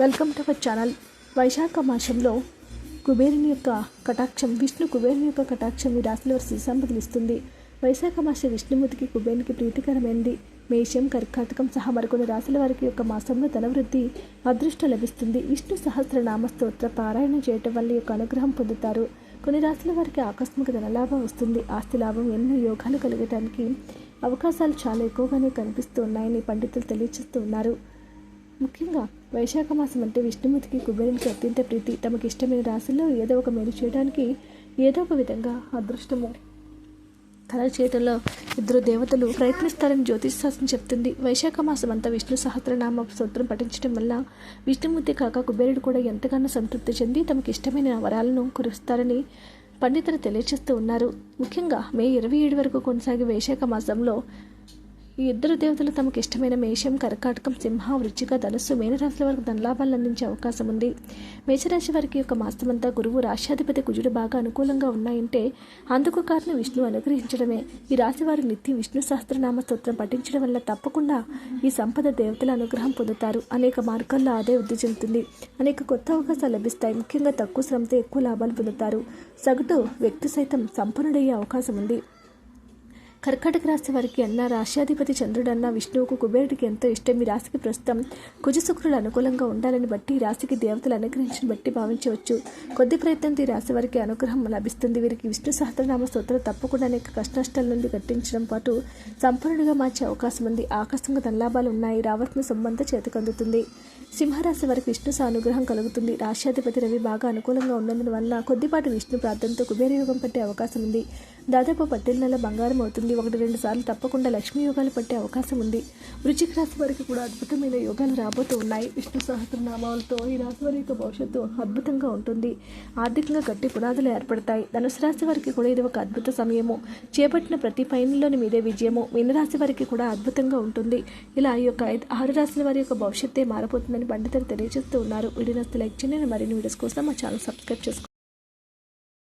Welcome to our channel. Vaishakha మాసంలో కుబేరుని యొక్క కటాక్షం విష్ణు కుబేరుని యొక్క కటాక్షం ఈ రాశిలో వారి సంపదలిస్తుంది వైశాఖ మాస విష్ణుమూర్తికి కుబేరునికి ప్రీతికరమైనది. మేషం కర్కాటకం సహా మరికొన్ని రాశుల వారికి యొక్క మాసంలో ధనవృద్ధి అదృష్టం లభిస్తుంది. విష్ణు సహస్రనామ స్తోత్ర పారాయణం చేయటం వల్ల యొక్క అనుగ్రహం పొందుతారు. కొన్ని రాశుల వారికి ఆకస్మిక ధనలాభం వస్తుంది. ఆస్తి లాభం ఎన్నో యోగాలు కలగటానికి అవకాశాలు చాలా ఎక్కువగానే కనిపిస్తూ ఉన్నాయని పండితులు తెలియజేస్తూ ఉన్నారు. ముఖ్యంగా వైశాఖ మాసం అంటే విష్ణుమూర్తికి కుబేరునికి అత్యంత ప్రీతి. తమకి ఇష్టమైన రాశుల్లో ఏదో ఒక మేలు చేయడానికి ఏదో ఒక విధంగా అదృష్టము. తన చేయటంలో ఇద్దరు దేవతలు ప్రయత్నిస్తారని జ్యోతిష్ శాస్త్రం చెప్తుంది. వైశాఖ మాసం అంతా విష్ణు సహస్రనామ స్తోత్రం పఠించడం వల్ల విష్ణుమూర్తి కాక కుబేరుడు కూడా ఎంతగానో సంతృప్తి చెంది తమకు ఇష్టమైన వరాలను కురుస్తారని పండితులు తెలియజేస్తూ ఉన్నారు. ముఖ్యంగా మే ఇరవై ఏడు వరకు కొనసాగే వైశాఖ మాసంలో ఈ ఇద్దరు దేవతలు తమకు ఇష్టమైన మేషం కర్కాటకం సింహ వృచ్చిక ధనుస్సు మేనరాశుల వారికి ధనలాభాలు అందించే అవకాశం ఉంది. మేషరాశి వారికి యొక్క మాసమంతా గురువు రాష్ట్రాధిపతి కుజుడు బాగా అనుకూలంగా ఉన్నాయంటే అందుకు కారణం విష్ణు అనుగ్రహించడమే. ఈ రాశి వారు నిత్యం విష్ణు సహస్రనామ స్తోత్రం పఠించడం వల్ల తప్పకుండా ఈ సంపద దేవతల అనుగ్రహం పొందుతారు. అనేక మార్గాల్లో ఆదాయ వృద్ధి చెందుతుంది. అనేక కొత్త అవకాశాలు లభిస్తాయి. ముఖ్యంగా తక్కువ శ్రమతో ఎక్కువ లాభాలు పొందుతారు. సగటు వ్యక్తి సైతం సంపన్నుడయ్యే అవకాశం ఉంది. కర్కాటక రాశి వారికి అన్న రాష్ట్రాధిపతి చంద్రుడన్న విష్ణువుకు కుబేరుడికి ఎంతో ఇష్టం. ఈ రాశికి ప్రస్తుతం కుజశుక్రుడు అనుకూలంగా ఉండాలని బట్టి ఈ రాశికి దేవతలు అనుగ్రహించిన బట్టి భావించవచ్చు. కొద్ది ప్రయత్నంతో ఈ రాశి వారికి అనుగ్రహం లభిస్తుంది. వీరికి విష్ణు సహస్రనామ స్తోత్రం తప్పకుండా అనేక కష్టనష్టాల నుండి కట్టించడం పాటు సంపన్నుడిగా మార్చే అవకాశం ఉంది. ఆకస్మిక ధనలాభాలు ఉన్నాయి. రావాల్సిన సొమ్మంతా చేతికందుతుంది. సింహరాశి వారికి విష్ణు అనుగ్రహం కలుగుతుంది. రాష్ట్రాధిపతి రవి బాగా అనుకూలంగా ఉన్నందున వల్ల కొద్దిపాటి విష్ణు ప్రార్థనతో కుబేర యోగం పట్టే అవకాశం ఉంది. దాదాపు పద్దెనిమిది నెల బంగారం అవుతుంది. ఒకటి రెండు సార్లు తప్పకుండా లక్ష్మీ యోగాలు పట్టే అవకాశం ఉంది. వృచ్చిక రాశి వారికి కూడా అద్భుతమైన యోగాలు రాబోతూ ఉన్నాయి. విష్ణు సహస్రనామాలతో ఈ రాశి వారి యొక్క భవిష్యత్తు అద్భుతంగా ఉంటుంది. ఆర్థికంగా గట్టి పునాదులు ఏర్పడతాయి. ధనుసు రాశి వారికి కూడా ఇది ఒక అద్భుత సమయము. చేపట్టిన ప్రతి పైనలోని మీదే విజయము. మీనరాశి వారికి కూడా అద్భుతంగా ఉంటుంది. ఇలా ఈ యొక్క ఆరు రాశుల వారి యొక్క భవిష్యత్తే మారబోతుందని పండితులు తెలియజేస్తూ ఉన్నారు. వీడియో లైక్ చేయండి. మరిన్ని వీడియోస్ కోసం మా ఛానల్ సబ్స్క్రైబ్ చేసుకోండి.